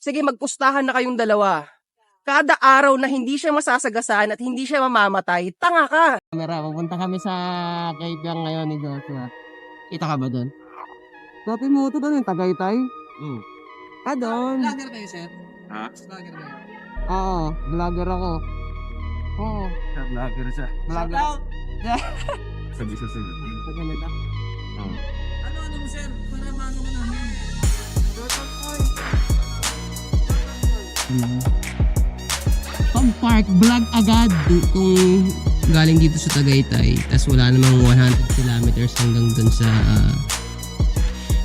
sige magpustahan na kayong dalawa. Kada araw na hindi siya masasagasaan at hindi siya mamamatay, tanga ka. Camera, pupunta kami sa kaibigan ngayon ni Joshua. Kita ka ba doon? Dati mo ito doon yung Tagaytay? Hmm. Ah, doon. Vlogger kayo, sir? Ha? Vlogger kayo? Oo, vlogger ako. Oo, Vlogger siya. vlogger. Shout out! Sabi sa sila. Sa ganito. Ano, ano mo, sir? Para maano ka namin. Pang park vlog agad. Kung galing dito sa Tagaytay tas wala namang 100 kilometers hanggang dun sa uh,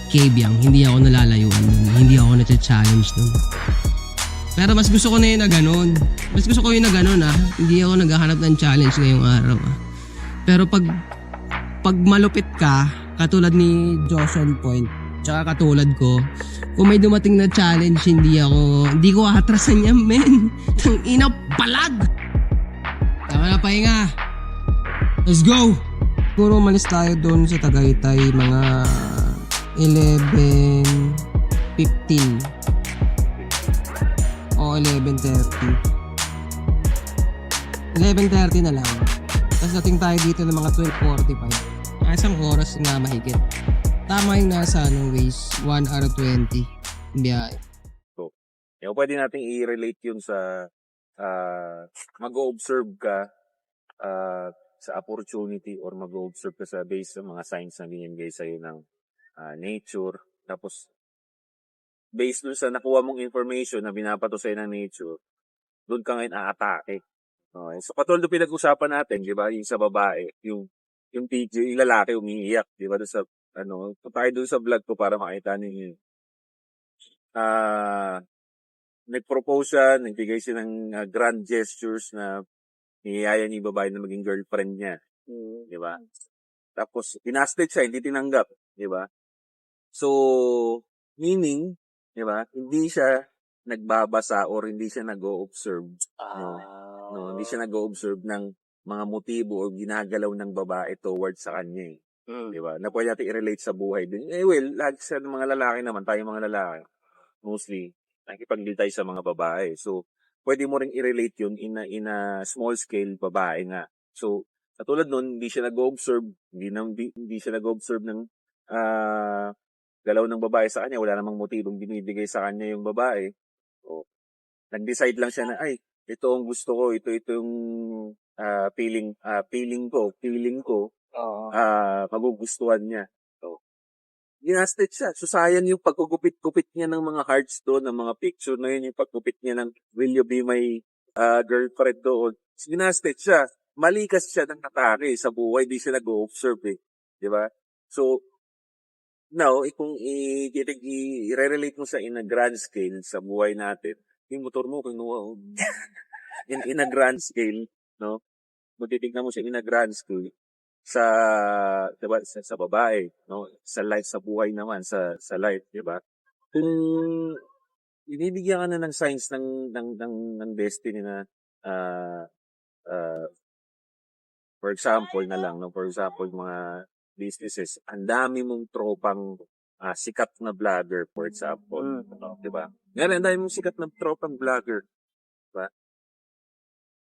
Kabyang hindi ako nalalayuan dun hindi ako na-challenge dun pero mas gusto ko na yun na ganun. Mas gusto ko yun na ganun ah. Hindi ako naghahanap ng challenge ngayong araw ah. Pero pag pag malupit ka katulad ni Joshua Point tsaka katulad ko kung may dumating na challenge, hindi ako, hindi ko atrasan yan, men. Tang ina, palag! Tama na, pahinga. Let's go! Siguro umalis tayo doon sa Tagaytay, mga 11, 15. O 11.30. 11.30 na lang. Tapos dating tayo dito ng mga 12.45. Mga isang oras na mahigit. Tama yung nasa anong ways, 1 hour 20 biyahe. Yung pwede nating i-relate yun sa ah, mag-observe ka ah, sa opportunity or mag-observe ka sa base sa mga signs na binibigay sa'yo ng ah, nature. Tapos, based dun sa nakuha mong information na binapato sa'yo ng nature, doon ka ngayon aatake. Okay. So, katulad pinag-usapan natin, di ba, yung sa babae, yung yung video, yung lalaki umiiyak, di ba, doon sa, ano, tayo doon sa vlog ko para makita ninyo. Ah, nag-propose siya, nagbigay siya ng ah, grand gestures na niyaya ni babae na maging girlfriend niya. Di ba? Tapos, pinasted siya, hindi tinanggap. Di ba? So, meaning, di ba, hindi siya nagbabasa or hindi siya nag-o-observe. No? no? Hindi siya nag-o-observe ng mga motibo o ginagalaw ng babae towards sa kanya. Eh. Di ba? Na pwede natin i-relate sa buhay din. Eh, well, lahat sa mga lalaki naman, tayo mga lalaki, mostly, nakikipag tayo sa mga babae. So, pwede mo ring i-relate yun in a, in a small scale babae nga. So, katulad nun, hindi siya nag-observe, hindi, na, hindi, hindi siya nag-observe ng ah galaw ng babae sa kanya, wala namang motibong binibigay sa kanya yung babae. O, nag-decide lang siya na, ay, ito ang gusto ko, ito, ito yung ah, feeling, ah, feeling ko, feeling ko, Oo. ah magugustuhan niya. So, ginasted siya. So, sayang yung pagkugupit-gupit niya ng mga hearts doon, ng mga picture na yun, yung paggupit niya ng will you be my ah, girlfriend doon. So, ginasted siya. Malikas siya ng atake sa buhay, di siya nag-observe eh. Di ba? So, now, eh, kung i- i- i- i-relate mo sa in a grand scale sa buhay natin, yung motor mo, kinuha oh. in, in a grand scale, no? Kung mo siya in a grand scale, sa diba sa, sa babae no? Sa life sa buhay naman sa sa life di ba kung binibigyan ka na ng signs ng ng ng, ng destiny na ah ah, for example na lang no? For example mga businesses ang dami mong tropang ah, sikat na vlogger for example no, di ba ngayon ang dami mong sikat na tropang vlogger di ba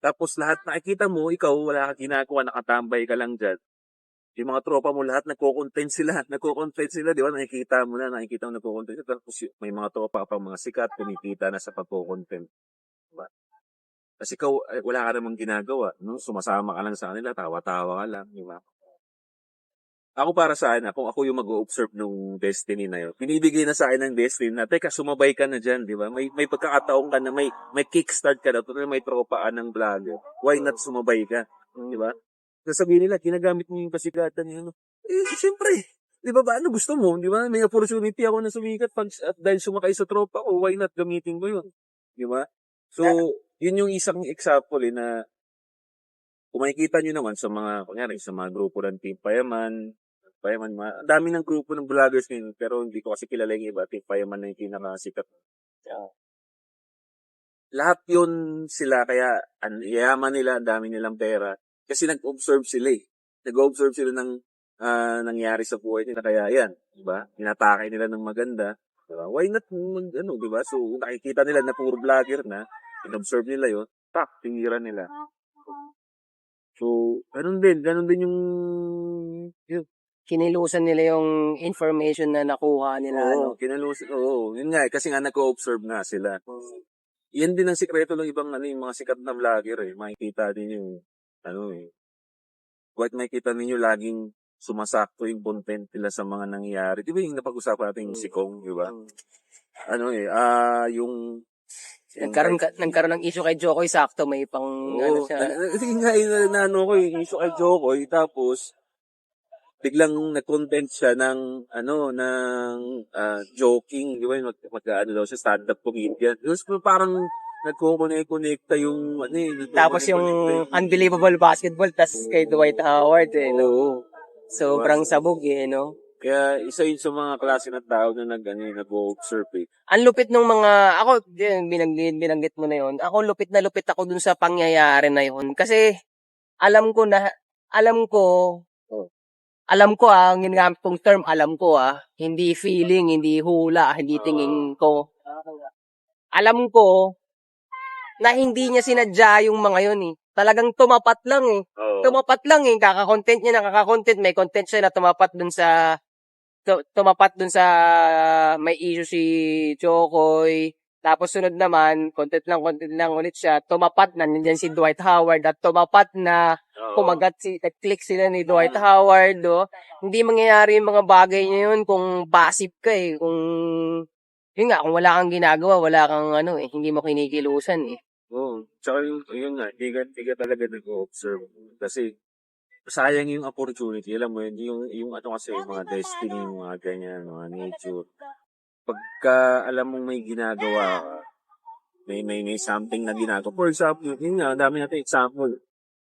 tapos lahat nakikita mo, ikaw wala ka ginagawa, nakatambay ka lang dyan. Yung mga tropa mo lahat nagko-content sila, nagko-content sila, di ba? Nakikita mo na, nakikita mo nagko-content sila. Tapos may mga tropa pang mga sikat, kumikita na sa pagko-content. Diba? Kasi ikaw, wala ka namang ginagawa. No? Sumasama ka lang sa kanila, tawa-tawa ka lang, di ba? Ako para sa akin, kung ako yung mag-observe nung destiny na yun, binibigay na sa akin ng destiny na, teka, sumabay ka na dyan, di ba? May, may pagkakataon ka na, may, may kickstart ka na, tuloy may tropa ka ng vlogger. Why not sumabay ka? Di ba? Sasabihin nila, ginagamit mo yung kasigatan niya. Ano? Eh, siyempre. Di ba ba? Ano gusto mo? Di ba? May opportunity ako na sumikat pag, at dahil sumakay sa tropa ko, why not gamitin ko yun? Di ba? So, yun yung isang example eh, na kung makikita nyo naman sa mga, kunyari, sa mga grupo ng Team Payaman, Payaman, mga, ang dami ng grupo ng vloggers ngayon, pero hindi ko kasi kilala yung iba, Team Payaman na yung pinakasikat. Lahat yun sila, kaya ang yaman nila, ang dami nilang pera, kasi nag-observe sila eh. Nag-observe sila ng ah, nangyari sa buhay nila, kaya yan, di ba? Inatake nila ng maganda, Diba? Why not mag, ano, di ba? So, nakikita nila na puro vlogger na, in-observe nila yun, tak, tingiran nila. So, ganun din, ganun din yung, yun, Kinilusan nila yung information na nakuha nila. ano. Oo, kinalus, oo, yun nga, eh, kasi nga nag-observe nga sila. Yan din ang sikreto ng ibang, ano, yung mga sikat na vlogger, eh. Makikita din yung, ano, eh. What makikita ninyo laging sumasakto yung content nila sa mga nangyayari. Di ba yung napag-usapan natin yung si Kong, di ba? Ano eh, ah, yung... Nagkaroon, ka, nagkaroon ng issue kay Jokoy, sakto may pang, ano Oo, siya. na- sige nga, yun na, na, ano ko, yung issue kay Jokoy, tapos, biglang nag-content siya ng, ano, ng ah, joking, di ba, mag, mag, ano daw siya, stand-up comedian. Tapos parang, nagkukunik-kunikta yung, ano eh, Tapos yung unbelievable basketball, tas kay Dwight Howard, eh, no? Oo. Sobrang sabog, eh, no? Kaya isa yun sa mga klase ng tao na nag, ano, eh, nag-observe eh. Ang lupit ng mga, ako, yun, binanggit, binanggit mo na yun. Ako, lupit na lupit ako dun sa pangyayari na yun. Kasi, alam ko na, alam ko, Oh. alam ko ah, ang ginagamit kong term, alam ko ah, hindi feeling, hindi hula, hindi tingin ko. Alam ko, na hindi niya sinadya yung mga yun eh. Talagang tumapat lang eh. Oo. Tumapat lang eh. Kaka-content niya, nakaka-content. May content siya na tumapat dun sa, tu- tumapat dun sa, may issue si Chokoy. Tapos sunod naman, content lang, content lang ulit siya. Tumapat na, nandiyan si Dwight Howard. At tumapat na, Oo. kumagat si, nag-click sila ni Dwight Howard, do. Hindi mangyayari yung mga bagay niya yun kung passive ka eh. Kung, yun nga, kung wala kang ginagawa, wala kang ano eh, hindi mo kinikilusan eh. Tsaka yung, yun nga, ka talaga nag-observe. Kasi, sayang yung opportunity. Alam mo yun, yung, yung ano kasi, yung mga destiny, yung mga ganyan, mga nature. Pagka alam mong may ginagawa ka, may, may, may something na ginagawa. For example, yun nga, dami natin example.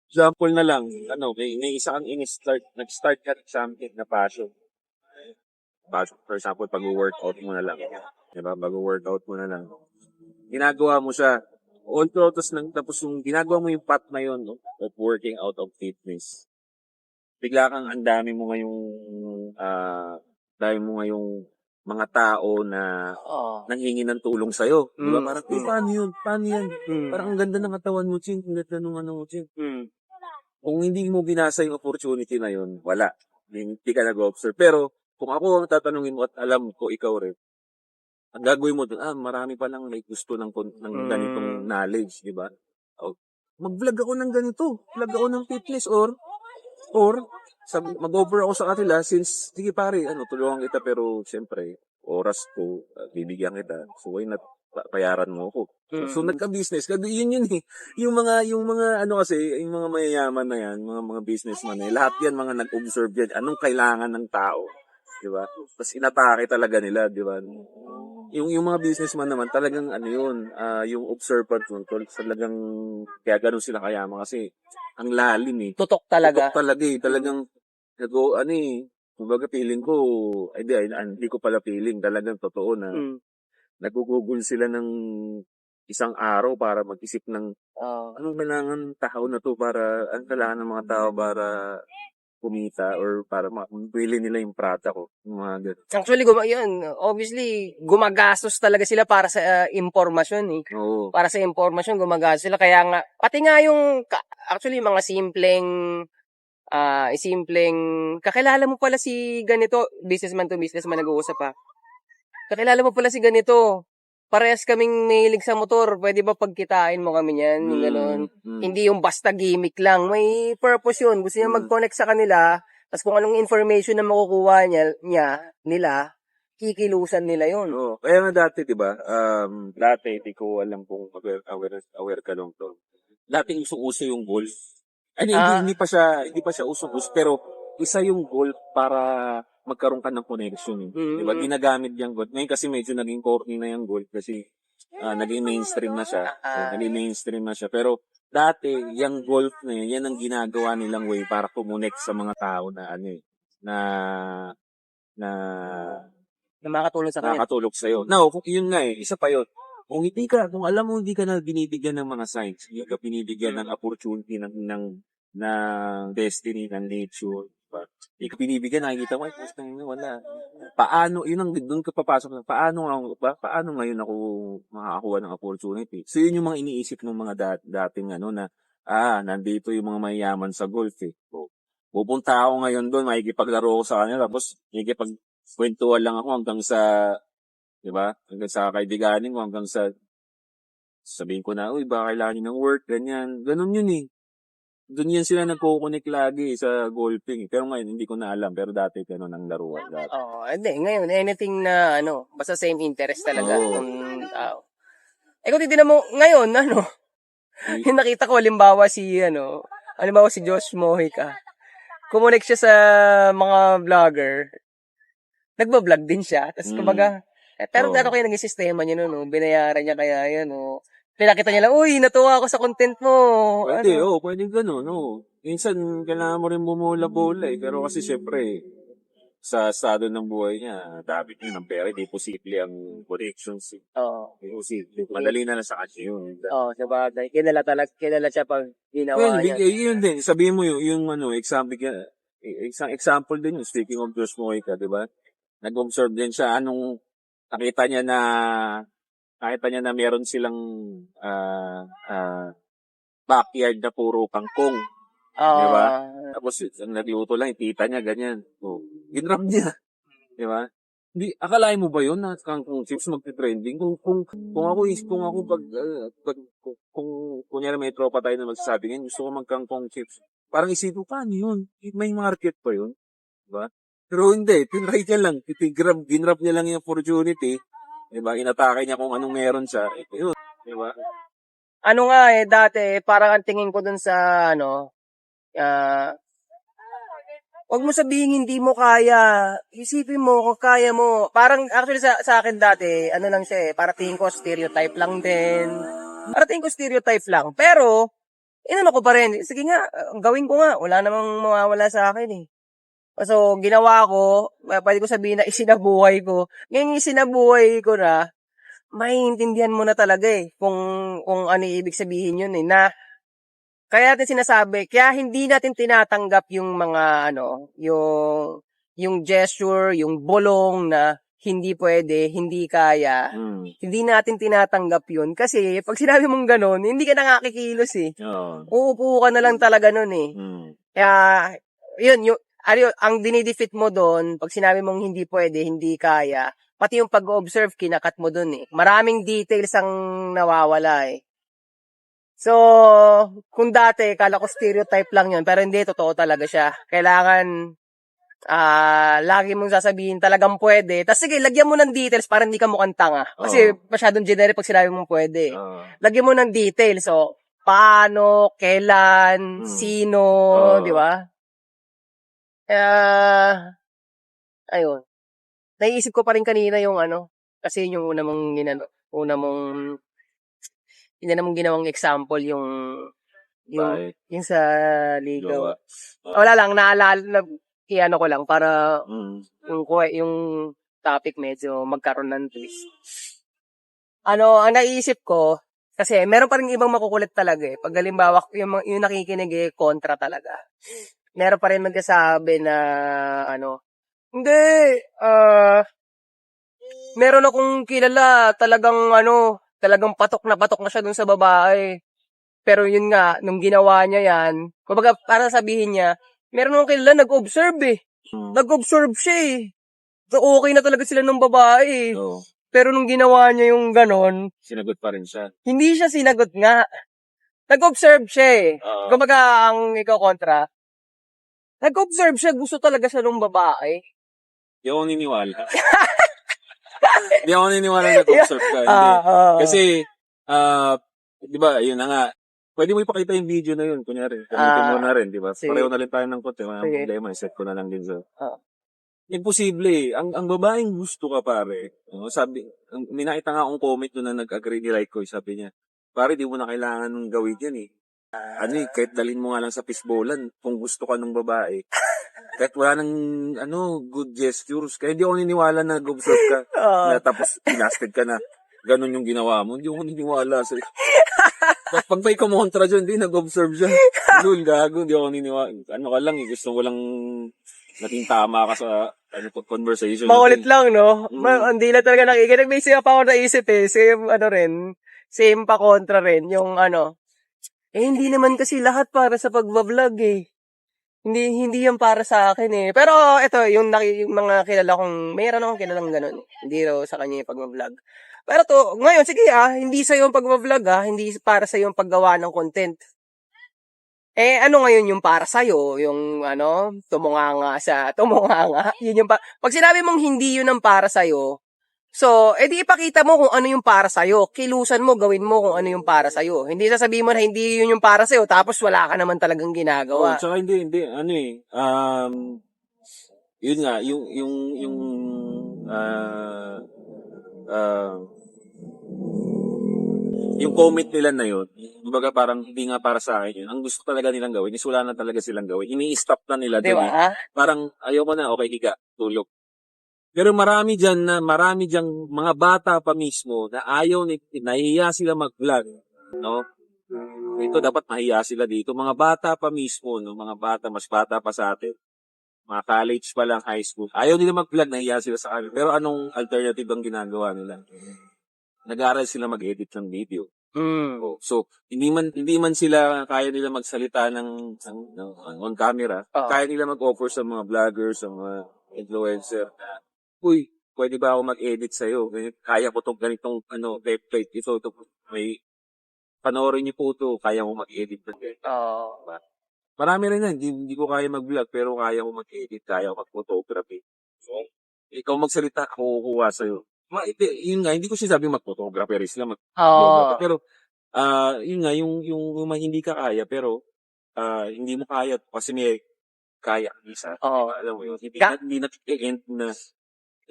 Example na lang, ano, may, may isa kang in-start, nag-start ka ng something na passion. Passion, for example, pag-workout mo na lang. Diba? Pag-workout mo na lang. Ginagawa mo siya, all tapos nang tapos yung ginagawa mo yung path na yun no, of working out of fitness. Bigla kang ang dami mo ngayong ah dami mo ngayong mga tao na Oo. nanghingi ng tulong sa iyo, di ba? Mm, Parang, mm. "Eh, paano yun? Paano yan? Mm. Parang ang ganda ng katawan mo, Ching. Ang ganda ng ano mo, Ching. Mm. Kung hindi mo binasa yung opportunity na yun, wala. Hindi ka nag-observe. Pero, kung ako ang tatanungin mo at alam ko, ikaw rin, ang gagawin mo dun, ah, marami pa lang may gusto ng, ng Mm. ganitong knowledge, di ba? O, mag-vlog ako ng ganito. Vlog ako ng fitness or, or, sab- mag-over ako sa kanila since, sige pare, ano, tulungan kita pero, siyempre, oras ko, ah, bibigyan kita. So, why not, pa- payaran mo ako. Mm. So, nagka-business. Kasi yun yun eh. Yung mga, yung mga, ano kasi, yung mga mayayaman na yan, mga mga businessman na yan, lahat yan mga nag-observe yan. Anong kailangan ng tao? Di ba? Tapos inatake talaga nila, di ba? Yung, yung mga businessman naman, talagang ano yun, ah, yung observant tol, talagang, kaya ganun sila kayaman kasi, ang lalim eh. Tutok talaga. Tutok talaga eh. Talagang, nago, ano eh, kumbaga feeling ko, ay di, ay, hindi ko pala feeling, talagang totoo na, Mm. nagugugol sila ng isang araw para mag-isip ng Oo. anong kailangan ng tao na to para ang kailangan ng mga tao para kumita or para mapili nila yung prata ko. Yung mga ganun. Actually, guma yun, obviously, gumagastos talaga sila para sa uh, impormasyon eh. Oo. Para sa impormasyon, gumagastos sila. Kaya nga, pati nga yung, actually, mga simpleng, ah, simpleng, kakilala mo pala si ganito, businessman to businessman nag-uusap pa. Kakilala mo pala si ganito. Parehas kaming mahilig sa motor. Pwede ba pagkitain mo kami niyan? Yung Ganon. Mm. Hindi yung basta gimmick lang. May purpose yun. Gusto niya Mm. mag-connect sa kanila. Tapos kung anong information na makukuha niya, niya nila, kikilusan nila yun. Oo. Kaya nga dati, di ba, um, dati, di ko alam kung aware, aware, aware ka lang to. Dati uso-uso yung golf. Ay, hindi, Ah. hindi pa siya, hindi pa siya uso-uso, pero isa yung golf para magkaroon ka ng connection. Eh. Mm. Di ba? Ginagamit yung golf. Ngayon kasi medyo naging corny na yung golf kasi ah, naging mainstream na siya. So, naging mainstream na siya. Pero dati, yung golf na yun, yan ang ginagawa nilang way para kumonect sa mga tao na ano eh, na na Na makatulong sa kanya. nakakatulog sa'yo. Now, kung yun nga eh, isa pa yun. Kung hindi ka, kung alam mo hindi ka na binibigyan ng mga signs, hindi ka binibigyan ng opportunity ng, ng, ng destiny, ng nature, Diba? Hindi ka binibigyan, nakikita mo, ay, post na yun, wala. Paano, yun ang, doon ka papasok paano, ba, paano ngayon ako makakakuha ng opportunity? So, yun yung mga iniisip ng mga dat- dating, ano, na, ah, nandito yung mga mayayaman sa golf, eh. So, pupunta ako ngayon doon, makikipaglaro ko sa kanila, tapos, makikipagkwentuhan lang ako hanggang sa, di ba? Hanggang sa kaibiganin ko, hanggang sa, sabihin ko na, uy, baka kailangan ng work, ganyan. Ganun yun eh. Doon yan sila nagko-connect lagi sa golfing. Pero ngayon, hindi ko na alam. Pero dati, ganun ang laruan. Dati. Oo, hindi. Ngayon, anything na, ano, basta same interest talaga. Oo. ng tao. Eh kung titignan mo, ngayon, ano, yung nakita ko, halimbawa si, ano, halimbawa si Josh Mojica. Kumunik siya sa mga vlogger. Nagbablog din siya. Tapos, Mm. kumbaga, eh, pero Oo. ano kaya naging sistema niya nun, no? Binayaran niya kaya yan, no? Pinakita niya lang, uy, natuwa ako sa content mo. Pwede, Ano? oh, pwede ganun, oh. Minsan, kailangan mo rin bumula-bola eh. Pero kasi syempre, sa estado ng buhay niya, dami niya ng pera, di posible ang connections. eh. Oo. Di posible. Madali na lang sa kanya yun. Oo, sa bagay. Kilala talaga, kilala siya pag ginawa Well, niya. big, yun din. Sabihin mo yung, yung ano, example, isang example din yun. Speaking of Josh Mojica, di ba? Nag-observe din siya anong nakita niya na nakita niya na meron silang ah ah, backyard na puro kangkong. Oo. Di ba? Tapos ang nagluto lang, tita niya, ganyan. So, ginrap niya. Di ba? Hindi, akalain mo ba yun na kangkong chips magte-trending? Kung, kung, kung ako kung ako pag, ah, pag kung, kung, kunyari may tropa tayo na magsasabi ngayon, gusto ko magkangkong chips. Parang isipin, paano yun? May market pa yun? Di ba? Pero hindi, tinry niya lang. Tigrab, ginrap niya lang yung opportunity. Di ba? Inatake niya kung anong meron siya. Eh, yun. Di ba? ano nga eh, dati, parang ang tingin ko dun sa, ano, ah, wag mo sabihin hindi mo kaya, isipin mo kung kaya mo. Parang, actually sa, sa akin dati, ano lang siya eh, para tingin ko stereotype lang din. Para tingin ko stereotype lang. Pero, inano ko pa rin, sige nga, gawin ko nga, wala namang mawawala sa akin eh. So, ginawa ko, pwede ko sabihin na isinabuhay ko. Ngayon isinabuhay ko na, maiintindihan mo na talaga eh kung kung ano ibig sabihin yun eh na kaya natin sinasabi kaya hindi natin tinatanggap yung mga ano yung yung gesture yung bulong na hindi pwede hindi kaya Mm. hindi natin tinatanggap yun kasi pag sinabi mong ganun hindi ka nakakikilos eh Oo. uupo ka na lang talaga nun eh Mm. kaya, yun, yung, yun, ang dinidefeat mo doon, pag sinabi mong hindi pwede, hindi kaya, pati yung pag-observe, kinakat mo doon eh. Maraming details ang nawawala eh. So, kung dati, kala ko stereotype lang yun, pero hindi, totoo talaga siya. Kailangan, ah, lagi mong sasabihin talagang pwede. Tapos sige, lagyan mo ng details para hindi ka mukhang tanga. Kasi masyadong generic pag sinabi mong pwede. Oo. Lagyan mo ng details. So, paano, kailan, Hmm. sino, Oo. di ba? Kaya, ayun. Naiisip ko pa rin kanina yung ano, kasi yung una mong ginano, una mong, una mong ginawang example yung, yung, Bakit? yung sa ligaw. Gawa. Wala lang, naalala, na, ano ko lang, para Mm. yung, yung topic medyo magkaroon ng twist. Ano, ang naisip ko, kasi meron pa rin ibang makukulit talaga eh. Pag halimbawa, yung, yung nakikinig eh, kontra talaga. Meron pa rin magkasabi na, ano, hindi, ah, meron akong kilala, talagang, ano, talagang patok na patok na siya dun sa babae. Pero yun nga, nung ginawa niya yan, kumbaga, para sabihin niya, meron akong kilala, nag-observe eh Mm. nag-observe siya eh. So, okay na talaga sila ng babae eh. Oo. Pero nung ginawa niya yung ganon, Sinagot pa rin siya. hindi siya sinagot nga. Nag-observe siya eh. Oo. Kumbaga, ang ikaw kontra, nag-observe siya, gusto talaga siya ng babae. Hindi ako niniwala. Hindi ako niniwala na nag-observe ka. Hindi. Ah, ah. Kasi, ah, di ba, yun na nga. Pwede mo ipakita yung video na yun, kunyari. Gamitin mo Ah. na rin, di ba? Sige. Pareho na rin tayo ng konti. Mga Sige. problema, set ko na lang din sa... Ah. Imposible eh. Ang, ang babaeng gusto ka, pare. No? Sabi, ang, may nakita nga akong comment doon na nag-agree ni like ko. Sabi niya, pare, di mo na kailangan ng gawin yan eh. Ano eh, kahit dalhin mo nga lang sa fishbowlan kung gusto ka ng babae. kahit wala nang, ano, good gestures. Kaya hindi ako niniwala na nag-observe ka. Ah. na tapos pinasted ka na ganun yung ginawa mo. Hindi ako niniwala sa Pag may kumontra dyan, hindi, nag-observe siya. Lul, gago, hindi ako niniwa. Ano ka lang, eh, gusto ko lang naging tama ka sa ano, conversation. Makulit lang, no? Mm. Ma- hindi na talaga nakikinig. May siya pa ako naisip eh. Same, ano rin. Same pa kontra rin. Yung ano. Eh, hindi naman kasi lahat para sa pagbablog eh. Hindi, hindi yan para sa akin eh. Pero, ito, yung, yung mga kilala kong, mayroon akong kilalang ganun. eh. Hindi raw sa kanya yung pagbablog. Pero to, ngayon, sige ah, hindi sa yung pagbablog ah, hindi para sa yung paggawa ng content. Eh, ano ngayon yung para sa'yo? Yung, ano, tumunganga sa, tumunganga? Yun yung pa, pag sinabi mong hindi yun ang para sa'yo, so, edi ipakita mo kung ano yung para sa'yo. Kilusan mo, gawin mo kung ano yung para sa'yo. Hindi sasabihin mo na hindi yun yung para sa'yo, tapos wala ka naman talagang Oh, ginagawa. tsaka hindi, hindi, ano eh, um, yun nga, yung, yung, yung, ah, ah, yung comment nila na yun, kumbaga parang hindi nga para sa akin yun. Ang gusto talaga nilang gawin is wala na talaga silang gawin. Ini-stop na nila Di dun eh. ba? Parang ayaw ko na, okay, higa, tulog. Pero marami dyan na, marami dyan mga bata pa mismo na ayaw, ni, nahihiya sila mag-vlog. No? Ito dapat mahiya sila dito. Mga bata pa mismo, no? mga bata, mas bata pa sa atin. Mga college pa lang, high school. Ayaw nila mag-vlog, nahiya sila sa akin. Pero anong alternative ang ginagawa nila? Nag-aaral sila mag-edit ng video. Mm. So, hindi man hindi man sila kaya nila magsalita ng, ng, ng on camera. Oo. Kaya nila mag-offer sa mga vloggers, sa mga influencer uy, pwede ba ako mag-edit sa'yo? Ganyan, Kaya ko tong ganitong ano, template. Ito, ito, may panoorin niyo po ito, kaya ko mag-edit. Oo. Marami rin na, hindi, hindi ko kaya mag-vlog, pero kaya ko mag-edit, kaya ko mag-photography. So, ikaw magsalita, ako kukuha sa'yo. Ma, hindi, yun nga, hindi ko sinasabi mag-photographer sila, mag Oo. pero ah yun nga yung yung yung mga hindi ka kaya pero ah hindi mo kaya kasi may kaya isa. Oo. Alam mo yun, hindi na, hindi na end na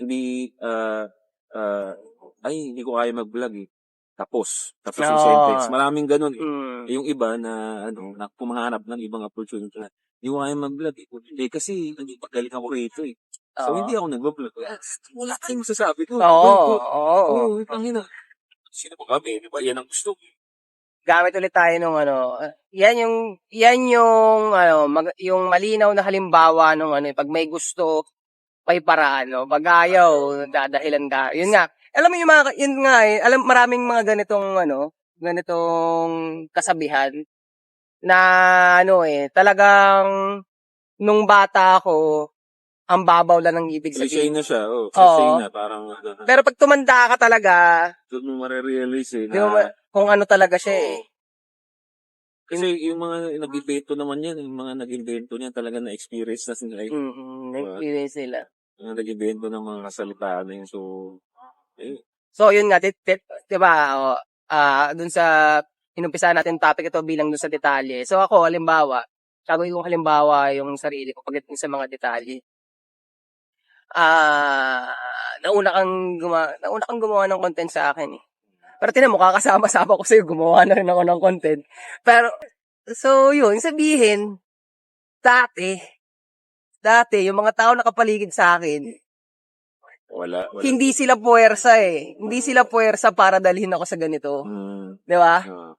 hindi ah ah ay hindi ko kaya mag-vlog eh. Tapos, tapos yung Oo. sentence. Maraming ganun eh. Mm. Eh, Yung iba na ano, na pumahanap ng ibang opportunity na hindi ko kaya mag-vlog eh. Hindi kasi hindi pagaling ako rito eh. So Oo. hindi ako nag-vlog. Ah, Wala tayong masasabi ko. Oo. Oo. Oo. Oo, ang ina. Sino ba kami? Di ba yan ang gusto ko? gamit ulit tayo nung ano, uh, yan yung yan yung ano, mag, yung malinaw na halimbawa nung ano, pag may gusto may paraan, no? Pag ayaw, dadahilan ka. Yun nga. Alam mo yung mga yun nga eh, alam maraming mga ganitong ano, ganitong kasabihan na ano eh, talagang nung bata ako, ang babaw lang ng ibig Cliche sabihin. na siya. Oh, cliche Oo. na. Parang ano, Pero pag tumanda ka talaga, doon mo marirealize eh. di mo Na, ma- kung ano talaga siya eh. Kasi yung mga nag-invento naman yan, yung mga nag-invento niyan talaga na-experience na sila. eh. Mm-hmm. Experience nila. Mga nag-invento ng mga kasalitaan na yun. So, eh, So, yun nga, tit, tit, di ba, oh, ah, dun sa, inumpisa natin topic ito bilang dun sa detalye. So, ako, halimbawa, gagawin kong halimbawa yung sarili ko pagdating sa mga detalye. Ah, nauna kang gumawa, nauna kang gumawa ng content sa akin eh. Pero tinan mo, kakasama-sama ko sa'yo, gumawa na rin ako ng content. Pero, so, yun, sabihin, dati, dati, yung mga tao nakapaligid sa akin, wala. wala. hindi sila puwersa eh. Hindi sila puwersa para dalhin ako sa ganito. Hmm, Di ba? ah.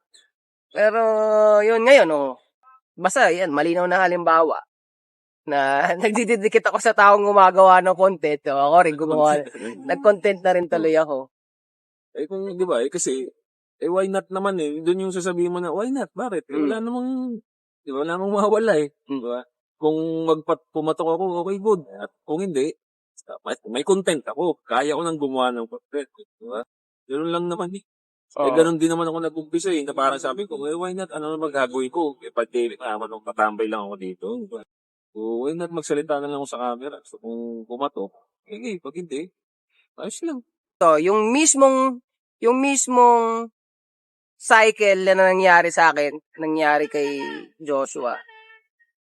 Pero, yun ngayon, oh. Basta, yan, malinaw na halimbawa na nagdididikit ako sa taong gumagawa ng content. Oh, ako rin gumawa. Nag-content na rin tuloy ako. Eh kung, di ba, eh kasi, eh why not naman eh. Doon yung sasabihin mo na, why not? Bakit? Eh, Mm. wala namang, di ba, wala namang mawawala eh. Mm. Di ba? Kung magpat pumatok ako, okay, good. At kung hindi, may, may content ako. Kaya ko nang gumawa ng content. Di ba? Ganun lang naman eh. Eh, ganun din naman ako nag-umpisa eh, na parang sabi ko, eh, why not, ano naman magagawin ko? Eh, pati, naman nung katambay lang ako dito. di ba? So, why not magsalita na lang ako sa camera? So, kung pumatok, eh, eh, pag hindi, ayos lang. To, yung mismong yung mismong cycle na nangyari sa akin, nangyari kay Joshua.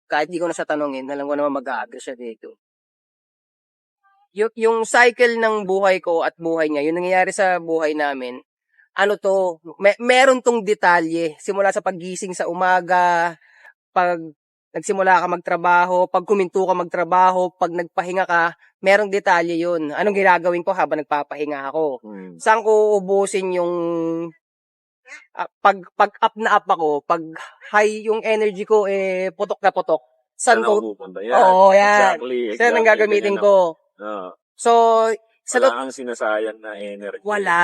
Kahit di ko na siya tanongin, alam ko naman mag-aaga siya dito. Yung, yung cycle ng buhay ko at buhay niya, yung nangyayari sa buhay namin, ano to, me- meron tong detalye. Simula sa paggising sa umaga, pag nagsimula ka magtrabaho, pag kuminto ka magtrabaho, pag nagpahinga ka, merong detalye yun. Anong ginagawin ko habang nagpapahinga ako? Hmm. Saan ko ubusin yung ah, pag pag up na up ako, pag high yung energy ko eh putok na putok. Saan ko? pupunta? Yan. Oo, yan. Exactly. Saan ang gagamitin Ganyan ko? Oo. So, sa wala kang sinasayang na energy. wala.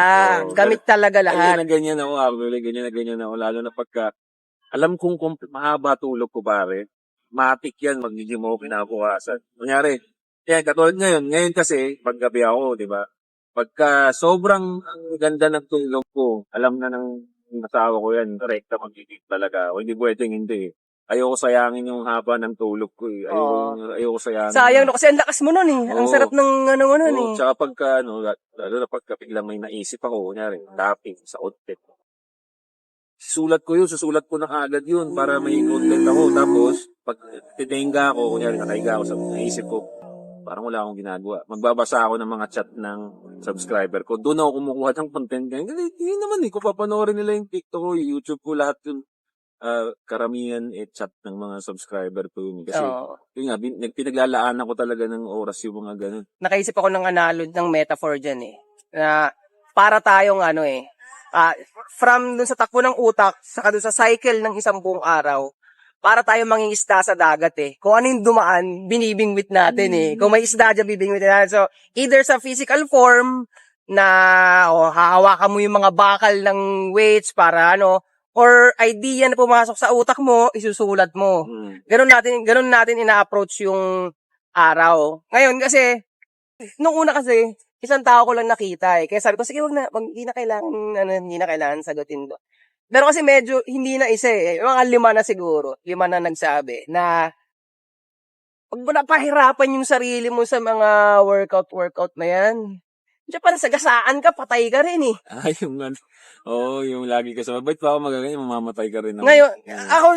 Oo, Gamit talaga Ganyan lahat. na ganyan ako. Ganyan na ganyan ako. Lalo na pagka, alam kong kung mahaba tulog ko, pare. Matik yan, magiging mo kinabukasan. Kunyari, yan, katulad ngayon. Ngayon kasi, paggabi ako, di ba? Pagka sobrang ang ganda ng tulog ko, alam na ng asawa ko yan, rekta magiging talaga ako. Hindi pwedeng hindi. Ayoko sayangin yung haba ng tulog ko eh. Ayoko, ayoko sayangin. Sayang no, kasi ang lakas mo nun eh. Ang Oo. sarap ng ano mo nun Oo, eh. tsaka pagka, ano, lalo na pagka biglang may naisip ako, kunyari, tapping sa content. Susulat ko yun, susulat ko na agad yun para may content ako. Tapos, pag titenga ako, kunyari, nakahiga ako sa naisip ko, parang wala akong ginagawa. Magbabasa ako ng mga chat ng subscriber ko. Doon ako kumukuha ng content. Kasi yun naman eh, kung papanoorin nila yung TikTok ko, yung YouTube ko, lahat yun. ah, karamihan eh chat ng mga subscriber ko yun. Kasi, Oo. yun nga, bin, pinaglalaanan ko talaga ng oras yung mga ganun. Nakaisip ako ng analog ng metaphor dyan eh. Na para tayong ano eh. Ah, from dun sa takbo ng utak, saka dun sa cycle ng isang buong araw, para tayo manging isda sa dagat eh. Kung ano yung dumaan, binibingwit natin eh. Kung may isda dyan, bibingwit natin. So, either sa physical form, na o hahawakan mo yung mga bakal ng weights para ano, or idea na pumasok sa utak mo, isusulat mo. Hmm. Ganun natin, ganun natin ina-approach yung araw. Ngayon kasi, nung una kasi, isang tao ko lang nakita eh. Kaya sabi ko, sige, wag na, wag, hindi na kailangan, ano, hindi na kailangan sagutin do. Pero kasi medyo, hindi na isa eh. Mga lima na siguro. Lima na nagsabi na, wag mo na pahirapan yung sarili mo sa mga workout-workout na yan. Diyan parang sagasaan ka, patay ka rin eh. Ah, yung ano. Oo, oh, yung lagi ka sa mabait pa ako magaganyan, mamamatay ka rin. ako. Ngayon, ako,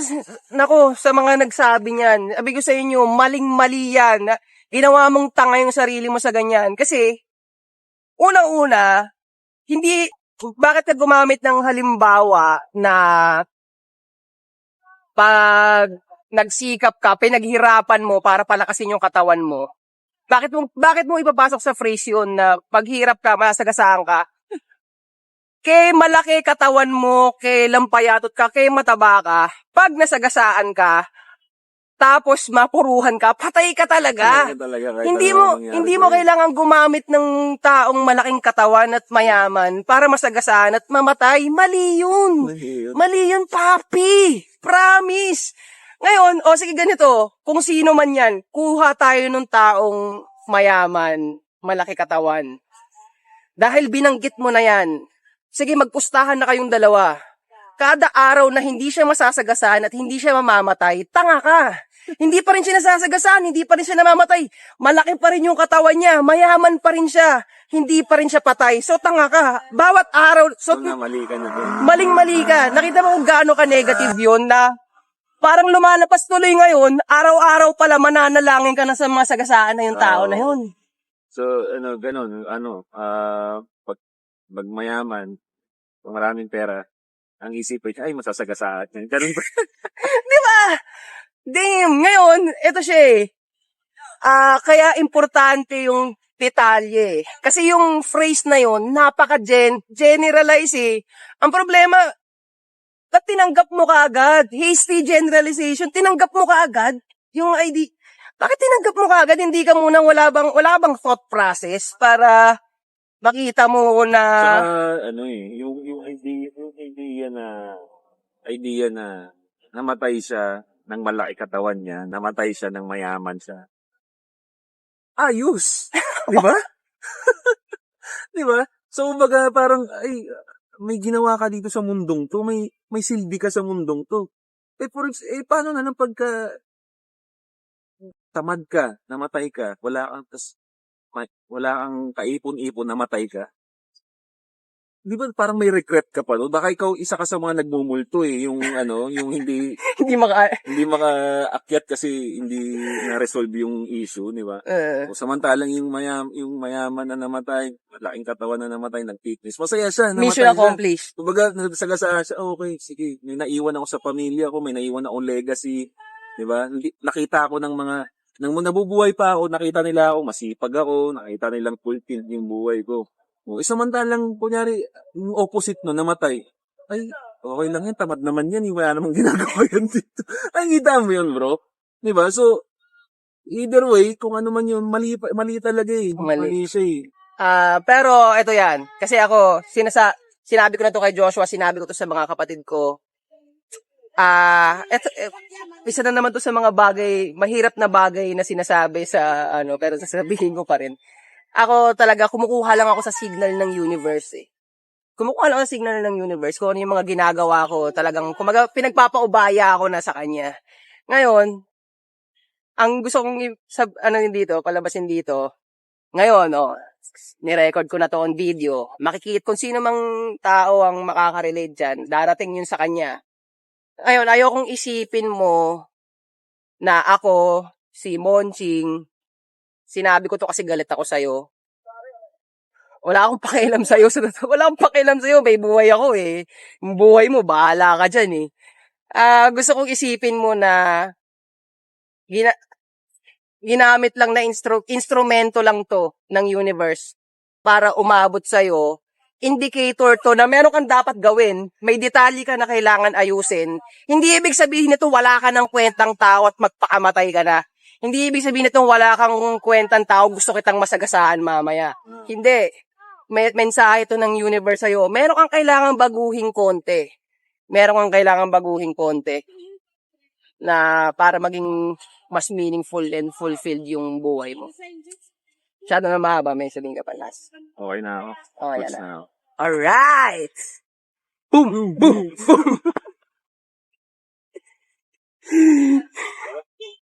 nako, sa mga nagsabi niyan, sabi ko sa inyo, maling-mali yan. na Ginawa mong tanga yung sarili mo sa ganyan. Kasi, unang-una, hindi, bakit ka gumamit ng halimbawa na pag nagsikap ka, pinaghirapan mo para palakasin yung katawan mo. Bakit mo, bakit mo ipapasok sa phrase yun na paghirap ka, masagasaan ka? Kay malaki katawan mo, kay lampayatot ka, kay mataba ka, pag nasagasaan ka, tapos mapuruhan ka, patay ka talaga. Talaga, Hindi mo hindi mo kailangan gumamit ng taong malaking katawan at mayaman para masagasaan at mamatay. Mali yun. Mahirap. Mali yun, papi. Promise. Ngayon, o sige ganito, kung sino man yan, kuha tayo ng taong mayaman, malaki katawan. Dahil binanggit mo na yan, sige magpustahan na kayong dalawa. Kada araw na hindi siya masasagasaan at hindi siya mamamatay, tanga ka. Hindi pa rin siya nasasagasaan, hindi pa rin siya namamatay. Malaki pa rin yung katawan niya, mayaman pa rin siya. Hindi pa rin siya patay. So tanga ka. Bawat araw, so So, na, mali ka na doon. maling-mali ka. Nakita mo kung gaano ka negative yun na parang lumalapas tuloy ngayon, araw-araw pala mananalangin ka na sa mga sagasaan na yung tao Oo. na yun. So, ano, ganun, ano, ah, pag, pag mayaman, kung maraming pera, ang isipin, ay, masasagasaan. Ganun ba? Di ba? Damn! Ngayon, ito siya eh. Ah, kaya importante yung detalye. Kasi yung phrase na yun, napaka-generalize eh. Ang problema, ba't tinanggap mo kaagad? Hasty generalization, tinanggap mo kaagad yung ID. Bakit tinanggap mo kaagad? Hindi ka muna, wala bang, wala bang thought process para makita mo na... Saka, ano eh, yung, yung idea, idea na, idea na, namatay siya ng malaki katawan niya, namatay siya ng mayaman siya. Ayos! Di ba? Di ba? So, kumbaga, parang, ay, may ginawa ka dito sa mundong to, may, may silbi ka sa mundong to. Eh, for, eh, paano na nang pagka, tamad ka, namatay ka, wala kang, tas, wala kang kaipon-ipon, namatay ka. Di ba parang may regret ka pa no? Baka ikaw isa ka sa mga nagmumulto eh, yung ano, yung hindi hindi maka... hindi makaakyat kasi hindi na-resolve yung issue, di ba? eh, O samantalang yung mayam, yung mayaman na namatay, malaking katawan na namatay, nag-fitness. Masaya siya, namatay mission siya. accomplished. Kumbaga, nagsagasaan siya, oh, okay, sige, may naiwan ako sa pamilya ko, may naiwan akong legacy, di ba? Nakita ako ng mga, nang nabubuhay pa ako, nakita nila ako, masipag ako, nakita nilang fulfilled yung buhay ko. O, eh, samantalang, kunyari, yung opposite no, namatay, ay, okay lang yan, tamad naman yan, eh, wala namang ginagawa yan dito. Nakikita mo yun, bro. Di ba? So, either way, kung ano man yun, mali, mali talaga eh. Mali. siya eh. Ah, pero ito yan. Kasi ako, sinasa sinabi ko na to kay Joshua, sinabi ko to sa mga kapatid ko. Ah, eto, eh, isa na naman to sa mga bagay, mahirap na bagay na sinasabi sa ano, pero sasabihin ko pa rin. Ako talaga, kumukuha lang ako sa signal ng universe eh. Kumukuha lang ako sa signal ng universe kung ano yung mga ginagawa ko. Talagang, kumaga, pinagpapaubaya ako na sa kanya. Ngayon, ang gusto kong sab, ano dito, palabasin dito, ngayon, oh, nirecord ko na to on video. Makikita kung sino mang tao ang makaka-relate dyan, darating yun sa kanya. Ngayon, ayokong isipin mo na ako, si Monching, sinabi ko to kasi galit ako sa'yo. Wala akong pakialam sa'yo. Sa, wala akong pakialam sa'yo. May buhay ako eh. Buhay mo, bahala ka dyan eh. Ah, gusto kong isipin mo na gina, ginamit lang na instru- instrumento lang to ng universe para umabot sa'yo. Indicator to na meron kang dapat gawin. May detalye ka na kailangan ayusin. Hindi ibig sabihin nito wala ka ng kwentang tao at magpakamatay ka na. Hindi ibig sabihin nito wala kang kwentang tao gusto kitang masagasaan mamaya. Hindi. May mensahe ito ng universe sa'yo. Meron kang kailangan baguhin konti. Meron kang kailangan baguhin konti na para maging mas meaningful and fulfilled yung buhay mo. Masyado na mahaba, may sabihin ka pa last. Okay na ako. Okay Goods na. na ako. Alright! Boom! Boom! Boom!